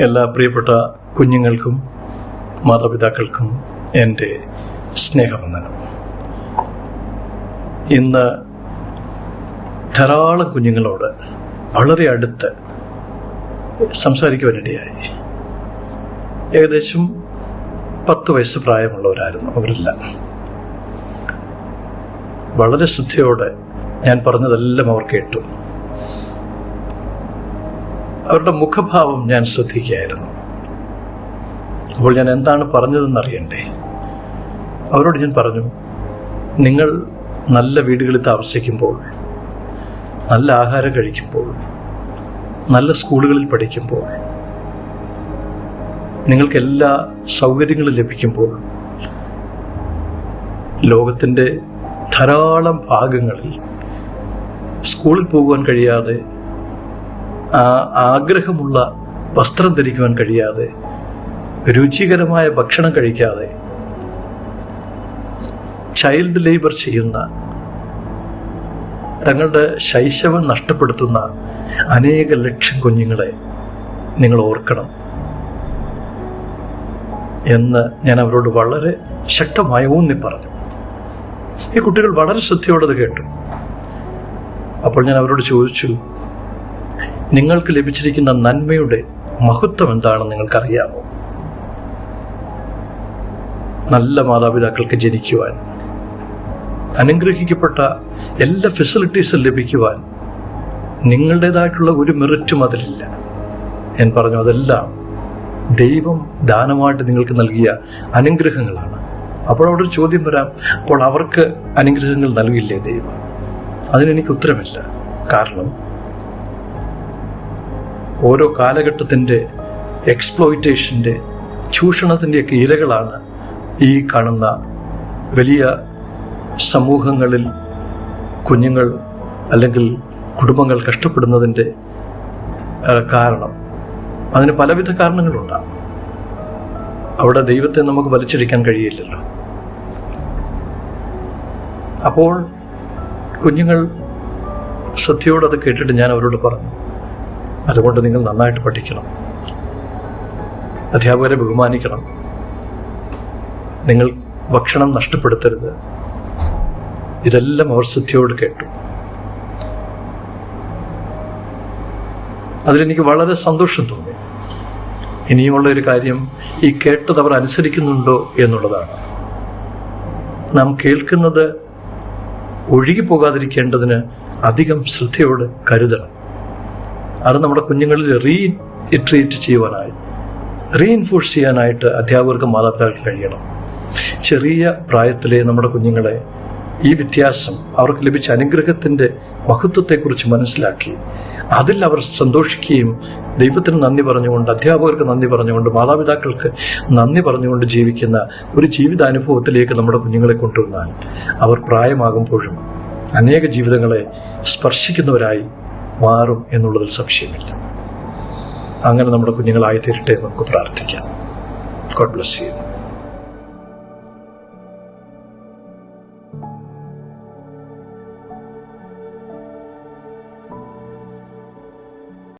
എല്ലാ പ്രിയപ്പെട്ട കുഞ്ഞുങ്ങൾക്കും മാതാപിതാക്കൾക്കും എന്റെ സ്നേഹവന്ദനം. ഇന്ന് ധാരാളം കുഞ്ഞുങ്ങളോട് വളരെ അടുത്ത് സംസാരിക്കുവാനിടയായി. ഏകദേശം പത്ത് വയസ്സ് പ്രായമുള്ളവരായിരുന്നു. അവരെല്ലാം. വളരെ ശ്രദ്ധയോടെ ഞാൻ പറഞ്ഞതെല്ലാം അവർ കേട്ടു. അവരുടെ മുഖഭാവം ഞാൻ ശ്രദ്ധിക്കുകയായിരുന്നു. അപ്പോൾ ഞാൻ എന്താണ് പറഞ്ഞതെന്ന് അറിയണ്ടേ അവരോട് ഞാൻ പറഞ്ഞു നിങ്ങൾ നല്ല വീടുകളിൽ താമസിക്കുമ്പോൾ നല്ല ആഹാരം കഴിക്കുമ്പോൾ നല്ല സ്കൂളുകളിൽ പഠിക്കുമ്പോൾ നിങ്ങൾക്ക് എല്ലാ സൗകര്യങ്ങളും ലഭിക്കുമ്പോൾ ലോകത്തിന്റെ ധാരാളം ഭാഗങ്ങളിൽ സ്കൂളിൽ പോകുവാൻ കഴിയാതെ ആഗ്രഹമുള്ള വസ്ത്രം ധരിക്കുവാൻ കഴിയാതെ രുചികരമായ ഭക്ഷണം കഴിക്കാതെ ചൈൽഡ് ലേബർ ചെയ്യുന്ന തങ്ങളുടെ ശൈശവം നഷ്ടപ്പെടുത്തുന്ന അനേക ലക്ഷം കുഞ്ഞുങ്ങളെ നിങ്ങൾ ഓർക്കണം എന്ന് ഞാൻ അവരോട് വളരെ ശക്തമായി ഊന്നി പറഞ്ഞു. ഈ കുട്ടികൾ വളരെ ശ്രദ്ധയോടെ കേട്ടു. അപ്പോൾ ഞാൻ അവരോട് ചോദിച്ചു നിങ്ങൾക്ക് ലഭിച്ചിരിക്കുന്ന നന്മയുടെ മഹത്വം എന്താണെന്ന് നിങ്ങൾക്കറിയാമോ? നല്ല മാതാപിതാക്കൾക്ക് ജനിക്കുവാൻ അനുഗ്രഹിക്കപ്പെട്ട എല്ലാ ഫെസിലിറ്റീസും ലഭിക്കുവാൻ നിങ്ങളുടേതായിട്ടുള്ള ഒരു മെറിറ്റും അതിലില്ല. ഞാൻ പറഞ്ഞു അതെല്ലാം ദൈവം ദാനമായിട്ട് നിങ്ങൾക്ക് നൽകിയ അനുഗ്രഹങ്ങളാണ്. അപ്പോൾ അവിടെ ഒരു ചോദ്യം വരാം അപ്പോൾ അവർക്ക് അനുഗ്രഹങ്ങൾ നൽകില്ലേ ദൈവം? അതിനെനിക്ക് ഉത്തരമില്ല. കാരണം ഓരോ കാലഘട്ടത്തിന്റെ എക്സ്പ്ലോയിറ്റേഷന്റെ ചൂഷണത്തിന്റെയൊക്കെ ഇരകളാണ് ഈ കാണുന്ന വലിയ സമൂഹങ്ങളിൽ കുഞ്ഞുങ്ങൾ അല്ലെങ്കിൽ കുടുംബങ്ങൾ കഷ്ടപ്പെടുന്നതിന്റെ കാരണം. അതിന് പലവിധ കാരണങ്ങളുണ്ടാകും. അവിടെ ദൈവത്തെ നമുക്ക് വലിച്ചടിക്കാൻ കഴിയില്ലല്ലോ. അപ്പോൾ കുഞ്ഞുങ്ങൾ ശ്രദ്ധയോടത് കേട്ടിട്ട് ഞാൻ അവരോട് പറഞ്ഞു അതുകൊണ്ട് നിങ്ങൾ നന്നായിട്ട് പഠിക്കണം. അധ്യാപകരെ ബഹുമാനിക്കണം. നിങ്ങൾ ഭക്ഷണം നഷ്ടപ്പെടുത്തരുത്. ഇതെല്ലാം അവർ ശ്രദ്ധയോട് കേട്ടു. അതിലെനിക്ക് വളരെ സന്തോഷം തോന്നി. ഇനിയുമുള്ള ഒരു കാര്യം ഈ കേട്ടത് അവർ അനുസരിക്കുന്നുണ്ടോ എന്നുള്ളതാണ്. നാം കേൾക്കുന്നത് ഒഴുകി പോകാതിരിക്കേണ്ടതിന് അധികം ശ്രദ്ധയോട് കരുതണം. അത് നമ്മുടെ കുഞ്ഞുങ്ങളിൽ റീ ഇട്രീറ്റ് ചെയ്യുവാനായി റീഇൻഫോഴ്സ് ചെയ്യാനായിട്ട് അധ്യാപകർക്കും മാതാപിതാക്കൾക്ക് കഴിയണം. ചെറിയ പ്രായത്തിലെ നമ്മുടെ കുഞ്ഞുങ്ങളെ ഈ വ്യത്യാസം അവർക്ക് ലഭിച്ച അനുഗ്രഹത്തിന്റെ മഹത്വത്തെക്കുറിച്ച് മനസ്സിലാക്കി അതിൽ അവർ സന്തോഷിക്കുകയും ദൈവത്തിന് നന്ദി പറഞ്ഞുകൊണ്ട് അധ്യാപകർക്ക് നന്ദി പറഞ്ഞുകൊണ്ട് മാതാപിതാക്കൾക്ക് നന്ദി പറഞ്ഞുകൊണ്ട് ജീവിക്കുന്ന ഒരു ജീവിതാനുഭവത്തിലേക്ക് നമ്മുടെ കുഞ്ഞുങ്ങളെ കൊണ്ടുവന്നാൽ അവർ പ്രായമാകുമ്പോഴും അനേക ജീവിതങ്ങളെ സ്പർശിക്കുന്നവരായി മാറും എന്നുള്ളതിൽ സംശയമില്ല. അങ്ങനെ നമ്മുടെ കുഞ്ഞുങ്ങളായി തീരട്ടെ നമുക്ക് പ്രാർത്ഥിക്കാം. ഗോഡ് ബ്ലസ് ചെയ്യും